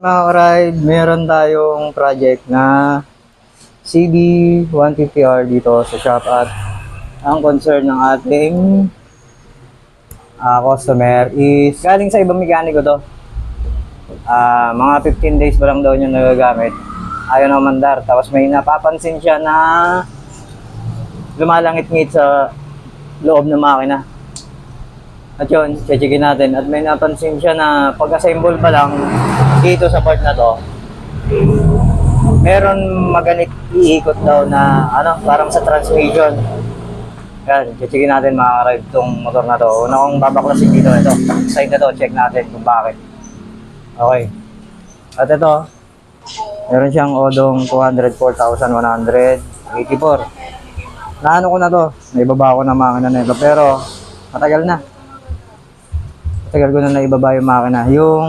Mga ride, meron tayong project na CB150R dito sa shop at ang concern ng ating ah, customer is galing sa ibang mekaniko to. Ah, mga 15 days pa lang daw niya nagagamit. Ayaw na mandar. Tapos may napapansin siya na lumalangit-ngit sa loob ng makina. At yun, checkin natin. At may napansin siya na pag-assemble pa lang dito sa part na to, meron maganit iikot daw na ano, parang sa transmission. Yan, checkin natin mga ka-ride tong motor na to. Una kong babaklasin dito, ito. Side na to, check natin kung bakit. Okay. At ito, meron siyang odong 204,184. Naano ko na to, naibaba ko na makina na ito, pero matagal na. Matagal ko na naibaba yung makina. Yung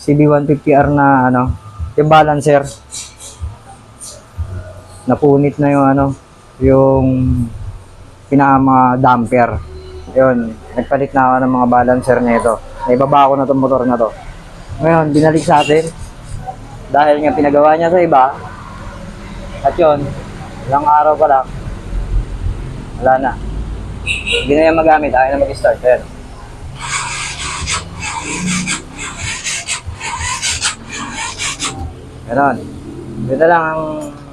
CB150R na ano, yung balancer. Napunit na yung ano, yung pinaka damper. Yun, nagpalit na ako ng mga balancer nito. Naibaba ko na itong motor na to. Ngayon, binalik sa atin. Dahil nga pinagawa niya sa iba. At yun, ilang araw pa lang. Wala na. Hindi na yan magamit, ayaw na mag-start. Ayan. Ganon. Dito lang ang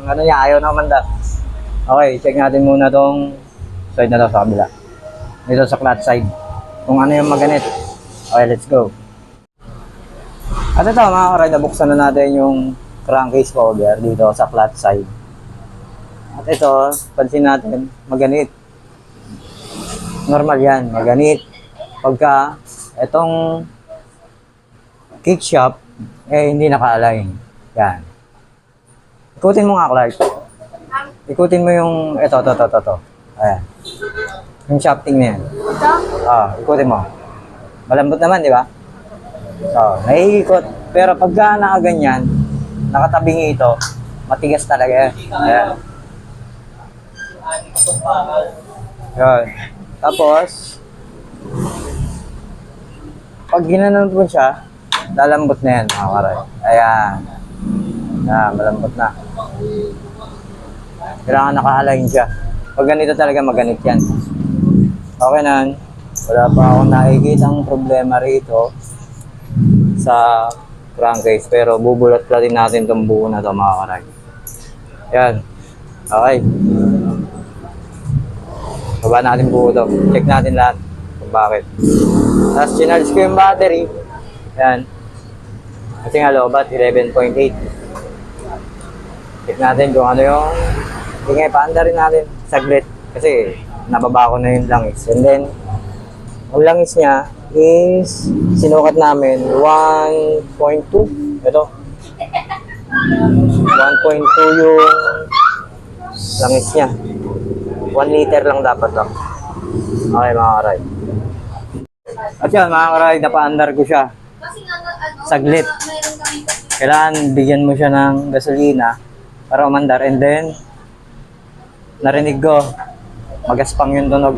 ano niya, ayaw na umanda. Okay, check natin muna tong side na to sa kabila. Dito sa clutch side. Kung ano yung maganit. Okay, let's go. At ito mga karay, nabuksan na natin yung crankcase cover dito sa clutch side. At ito, pansin natin, maganit. Normal yan, maganit. Pagka itong kick shop, eh hindi naka-align. Yan. Ikutin mo nga, Clark. Ikutin mo yung, ito, ito, ito, ito, ito. Ayan. Yung shafting na yan. Ito? Ah, ikutin mo. Malambot naman, di ba? So, naiikot. Pero pagka nakaganyan, nakatabing ito, matigas talaga yan. Ayan. Yun. Tapos, pag ginanon mo siya, lalambot na yan, mga karay. Ayan. Ayan, malambot na. Kailangan naka-align siya. Pag ganito talaga, maganit yan. Okay na. Wala pa akong nakikita ang problema rito sa crankcase. Pero bubulat pa din natin itong buo na ito, mga karay. Yan. Okay. Baba natin buo ito. Check natin lahat kung bakit. Tapos chinarge ko yung battery. Yan. Kasi nga lobat, 11.8. Check natin kung ano yung Ingay, paanda rin natin saglit. Kasi nababa ko na yung langis. And then, ang langis niya is sinukat namin 1.2. Ito. 1.2 yung langis niya. 1 liter lang dapat to. Okay mga karay. At yan mga karay, napaandar ko siya. Saglit. Kailangan bigyan mo siya ng gasolina para umandar. And then, narinig ko, magaspang yung tunog.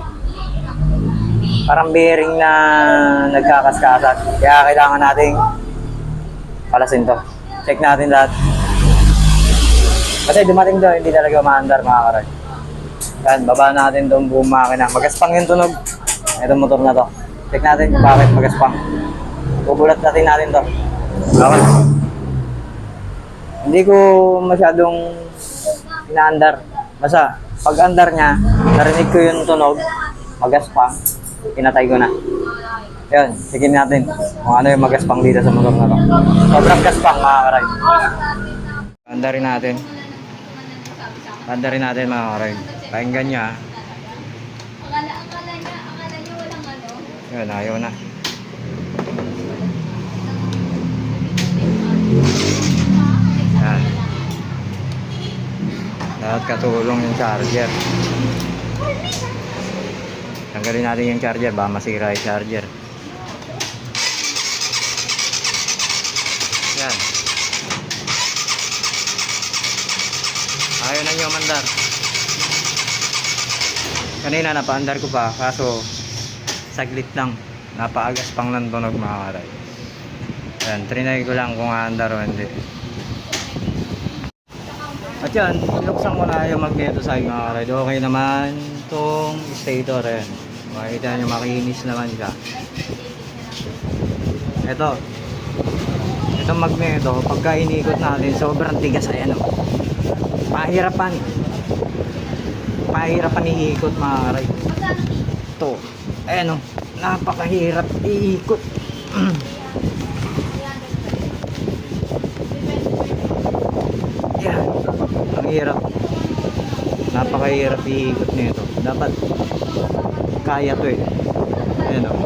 Parang bearing na nagkakaskasat. Kaya kailangan nating palasin to. Check natin lahat. Kasi dumating doon, hindi talaga maandar mga karay. Yan, baba natin itong buong makina. Magaspang yung tunog. Itong motor na to. Check natin kung bakit magaspang. Bubulat natin natin to. Okay. Hindi ko masyadong inaandar. Basta, pag andar niya, narinig ko yung tunog, magaspang, pinatay ko na. Yun, sige natin kung ano yung magaspang dito sa motor na to. Sobrang gaspang mga karay. Andarin natin. Andarin natin mga karay. Pakinggan niya. akala, akala niya, akala niya walang ano. Yun, ayaw na. Yan. Dapat katulong yung charger. Tanggalin natin yung charger, baka masira yung charger. Yan. Ayaw na nyo mandar. Kanina napaandar ko pa, kaso saglit lang. Napaagas pang ng tunog mga karay. Yan, trinay ko lang kung aandar o hindi. At yan, binuksan ko na yung magneto sa mga karad. Okay naman itong stator. Yan. Makikita nyo, makinis naman siya. Ito. Itong magneto, pagka inikot natin, sobrang tigas. Ayan o. Pahirapan. Pahirapan iikot mga kilo? Ito. Ayan o. Napakahirap iikot. Yan. Ang hirap. Napakahirap iikot nito. Dapat kaya to eh. Ayan o.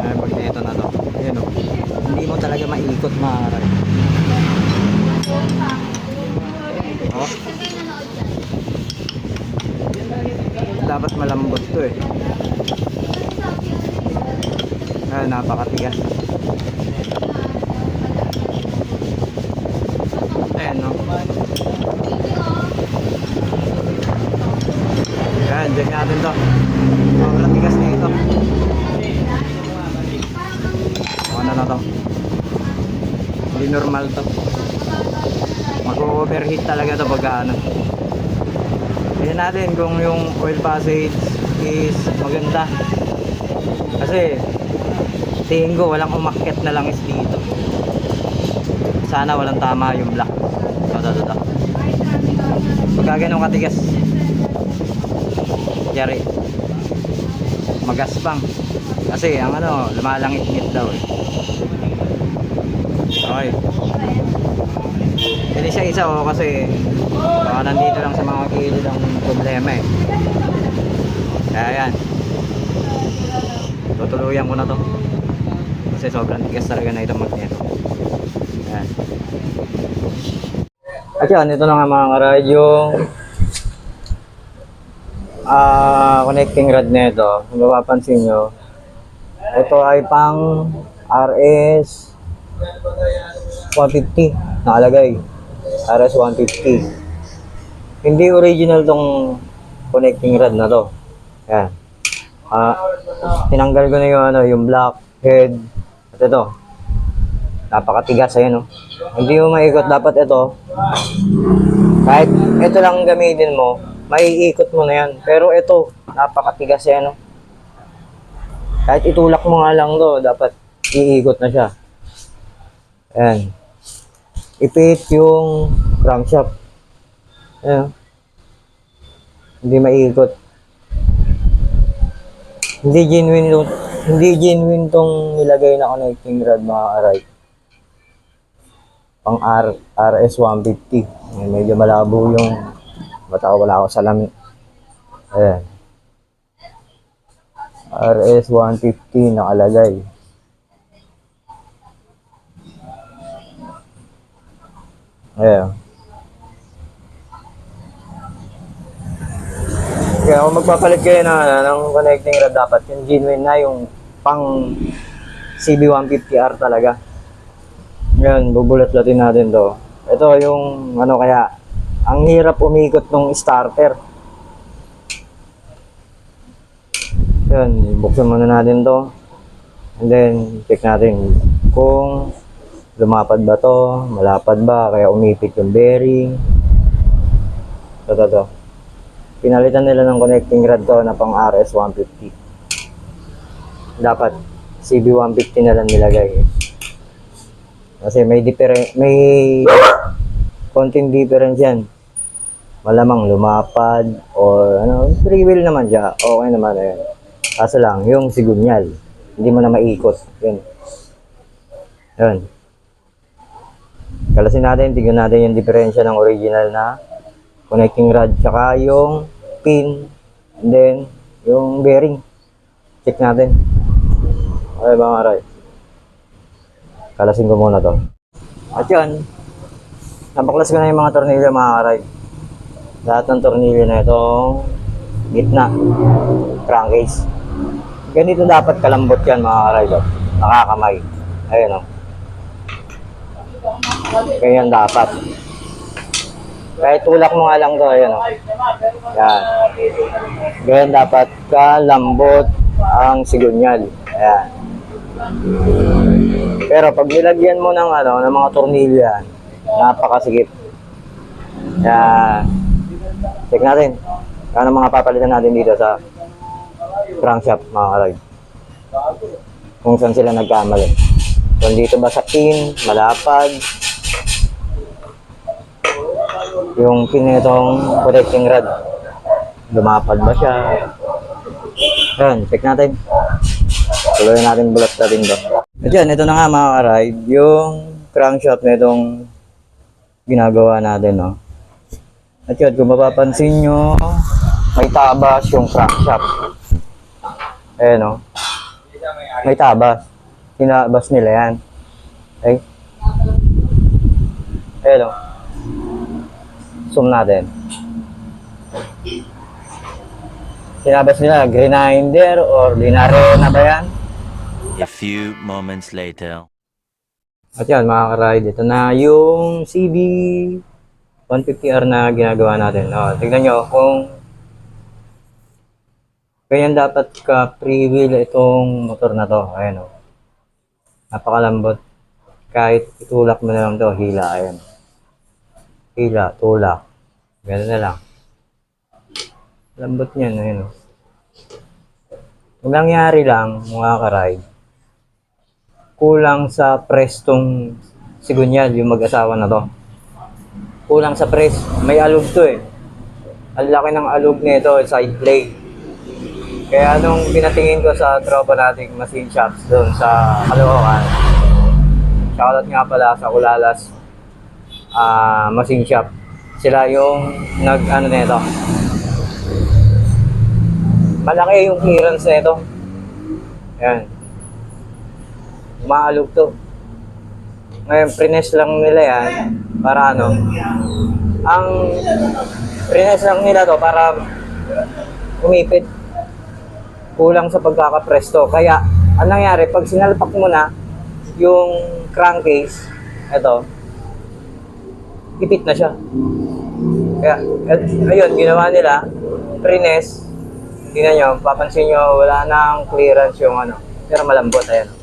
Ayan, pag nito na to. Ayan o. Hindi mo talaga maikot maaral. Oh, dapat malambot to eh. Ayan, napakatigas. Ayan no. Ayan, check natin to. Sobrang tigas nito. Ano na to? Hindi normal to. Mag-overheat talaga to pagka ano. Tingnan natin kung yung oil passage is maganda. Kasi tingin ko walang umakyat na langis dito. Sana walang tama yung black. Ito, ito, ito. Pagka ganun katigas. Yari. Magaspang. Kasi ang ano, lumalangit-ngit daw eh. Okay. Hindi siya isa oh, kasi baka nandito lang sa mga gilid ang problema eh. Kaya yan. Tutuluyan ko na to. Kasi sobrang tigas talaga na itong magneto. Ayan. At yan, ito na nga mga karad ah connecting rod nito. Kung mapapansin nyo, ito ay pang RS 150 nakalagay. RS 150. Hindi original tong connecting rod na to. Yan. Ah, tinanggal ko na yung ano, yung black head. At ito. Napakatigas ayan oh. Hindi mo maikot dapat ito. Kahit ito lang gamitin mo, maiikot mo na yan. Pero ito, napakatigas yan oh. Kahit itulak mo nga lang to, dapat iikot na siya. Ayan. Ipit yung crankshaft. Ayan. Hindi maikot. Hindi genuine tong, hindi genuine tong nilagay na connecting rod mga aray. Pang R, RS 150. Ayan, medyo malabo yung mata ko wala ako sa lami. Ayan. RS 150 nakalagay. Ayan. Kaya kung magpapalit kayo na ng connecting rod dapat yung genuine na yung pang CB150R talaga. Yan, bubulat-latin natin to. Ito yung ano kaya, ang hirap umikot ng starter. Yan, buksan muna natin to. And then, check natin kung lumapad ba to, malapad ba, kaya umipit yung bearing. Ito, ito, ito. Pinalitan nila ng connecting rod to na pang RS 150. Dapat CB 150 na lang nilagay. Kasi may different may konting difference yan. Malamang lumapad or ano, free wheel naman siya. Okay naman ayun. Kaso lang, yung sigunyal, hindi mo na maikot. Yun. Yun. Kalasin natin, tignan natin yung diferensya ng original na connecting rod tsaka yung pin and then yung bearing check natin okay mga aray kalasin ko muna to at yun napaklas ko na yung mga tornilyo mga aray lahat ng tornilyo na itong gitna crankcase ganito dapat kalambot yan mga do. nakakamay ayun o ganyan dapat kahit tulak mo nga lang to, ayan o. Yan. Ganyan dapat kalambot ang sigunyal. Ayan. Pero pag nilagyan mo ng ano, ng mga tornilyo yan, napakasigip. Kaya, check natin. Ano mga papalitan natin dito sa crankshaft mga karag. Kung saan sila nagkamali. Kung dito ba sa pin, malapad. Yung pin nitong connecting rod. Lumapad ba siya? Ayan, check natin. Tuloy natin bulat natin to. At yan, ito na nga mga ka-ride, yung crankshaft na itong ginagawa natin, no. At yun, kung mapapansin nyo, may tabas yung crankshaft. Ayan, no. May tabas. Tinabas nila yan. Okay? Ayan, no. Zoom natin. Tinabas nila, grinder or linare na ba yan? A few moments later. At yan mga ka-ride, ito na yung CB 150R na ginagawa natin. O, tignan nyo kung ganyan dapat ka pre-wheel itong motor na to. Ayan o. Napakalambot. Kahit itulak mo na lang to, hila. Ayan. Hila, tulak. Ganun na lang. Lambot niyan. Ayan o. Ang nangyari lang, mga ka-ride, kulang sa prestong sigunyal yung mag-asawa na to. Kulang sa press. May alog to eh. Ang laki ng alog nito, side plate. Kaya nung pinatingin ko sa tropa nating machine shops doon sa Caloocan, shoutout nga pala sa Kulalas ah machine shop. Sila yung nag ano nito. Malaki yung clearance nito. Ayan umaalog to. Ngayon, prines lang nila yan para ano, ang prines lang nila to para umipit. Kulang sa pagkakapresto. Kaya, ang nangyari, pag sinalpak mo na yung crankcase, ito, ipit na siya. Kaya, eh, ayun, ginawa nila, prines, tingnan nyo, papansin nyo, wala nang clearance yung ano, pero malambot, ayan.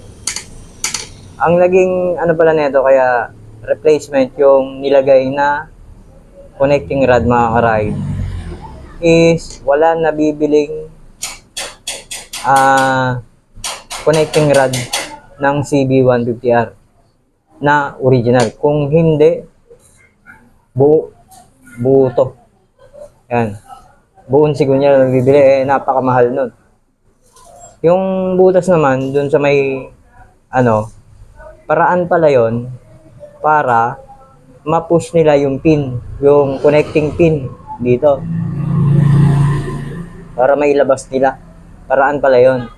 Ang naging ano pala nito kaya replacement yung nilagay na connecting rod mga ka-ride is wala na bibiling ah connecting rod ng CB150R na original. Kung hindi, buo, buo. Yan. Buon sigunya na bibili, eh, napakamahal nun. Yung butas naman, dun sa may, ano, paraan pala yon para ma-push nila yung pin, yung connecting pin dito. Para mailabas nila. Paraan pala yon.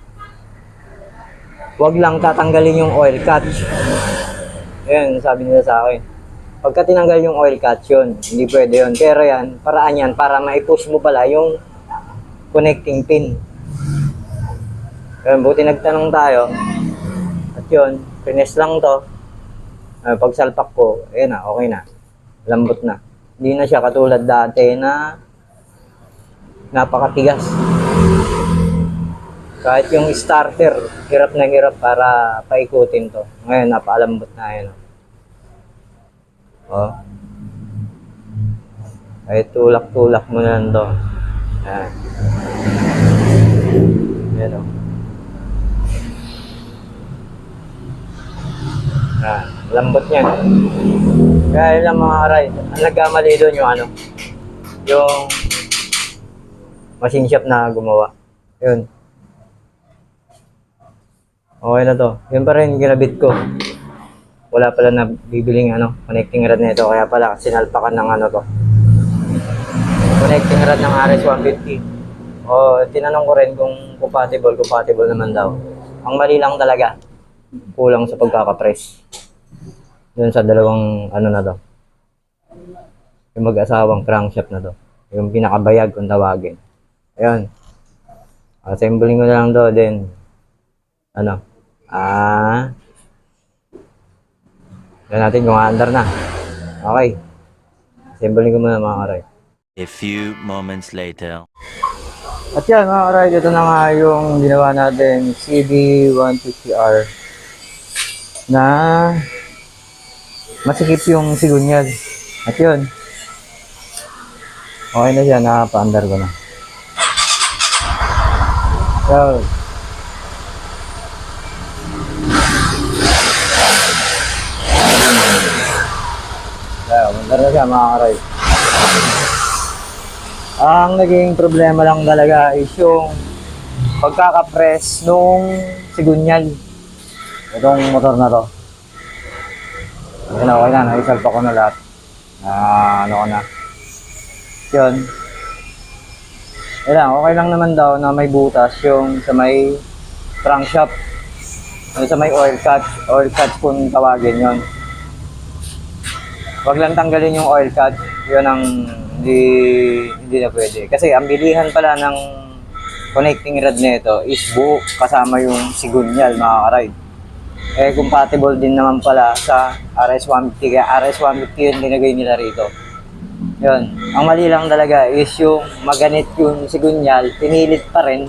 Huwag lang tatanggalin yung oil catch. Ayan, sabi nila sa akin. Pagka tinanggal yung oil catch yun, hindi pwede yun. Pero yan, paraan yan para ma-push mo pala yung connecting pin. Ayan, buti nagtanong tayo. At yun, Pines lang to. Uh, pag salpak ko, ayun na, okay na. Lambot na. Hindi na siya katulad dati na napakatigas. Kahit yung starter, hirap na hirap para paikutin to. Ngayon, napaalambot na yun. Oh. Kahit tulak-tulak mo na to. Ayan. Ayan oh. Ah, lambot niyan. Kaya lang mga aray. Ang nagkamali doon yung ano, yung machine shop na gumawa. Yun. Okay na to. Yun pa rin ginabit ko. Wala pala na bibiling ano, connecting rod nito. Kaya pala sinalpakan ng ano to. Connecting rod ng RS-150. O, tinanong ko rin kung compatible, compatible naman daw. Ang mali lang talaga, kulang sa pagkakapress. Doon sa dalawang ano na to. Yung mag-asawang crankshaft na to. Yung pinakabayag kung tawagin. Ayun. Assembling ko na lang to then ano ah yan natin kung under na. Okay. Assembling ko muna mga karay. A few moments later. At yan mga karay, ito na nga yung ginawa natin CB150R na masikip yung sigunyal. At yun. Okay na siya, nakapaandar ko na. So, mandar na siya mga karay. Ang naging problema lang talaga is yung pagkakapress nung sigunyal. Itong motor na to. Ayun, okay na, naisalpa ko na lahat. Ah, ano ko na. Yun. Ayun lang, okay lang naman daw na may butas yung sa may crankshaft. Yung sa may oil catch, oil catch kung tawagin yon. Huwag lang tanggalin yung oil catch, yun ang hindi, hindi na pwede. Kasi ang bilihan pala ng connecting rod nito is buo kasama yung sigunyal mga karide. Eh, compatible din naman pala sa RS-150. Kaya RS-150 yung linagay nila rito. Yun. Ang mali lang talaga is yung maganit yung sigunyal, pinilit pa rin.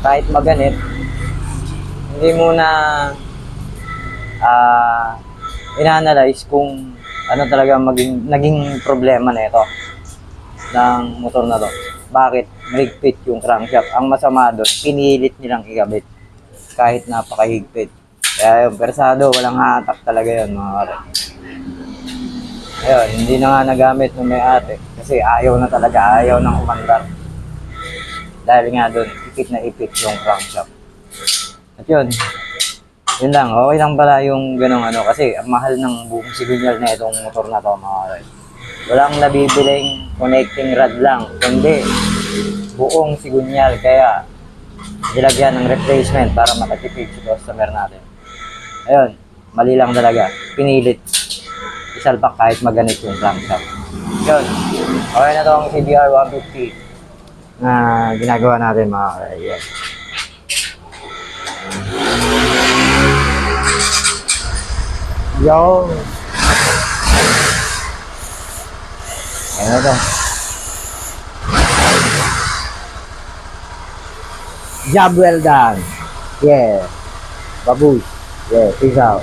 Kahit maganit, hindi mo na ah inanalyze kung ano talaga maging, naging problema na ito ng motor na to. Bakit mahigpit yung crankshaft? Ang masama doon, pinilit nilang ikabit kahit napakahigpit. Kaya yung persado, walang hatak talaga yun mga kare. Ayun, hindi na nga nagamit ng may-ari kasi ayaw na talaga, ayaw ng umandar. Dahil nga doon, ipit na ipit yung crankshaft. At yun, yun lang, okay lang pala yung ganong ano kasi ang mahal ng buong sigunyal na itong motor na to mga kare. Walang nabibiling connecting rod lang, kundi buong sigunyal kaya nilagyan ng replacement para makatipid sa customer natin. Ayun, mali lang talaga. Pinilit. Isalpak kahit maganit yung crankshaft. Yun. Okay na tong CBR 150 na ginagawa natin mga kaya. Yo. Ano to? Job well done. Yeah. Babush. Yeah, peace out.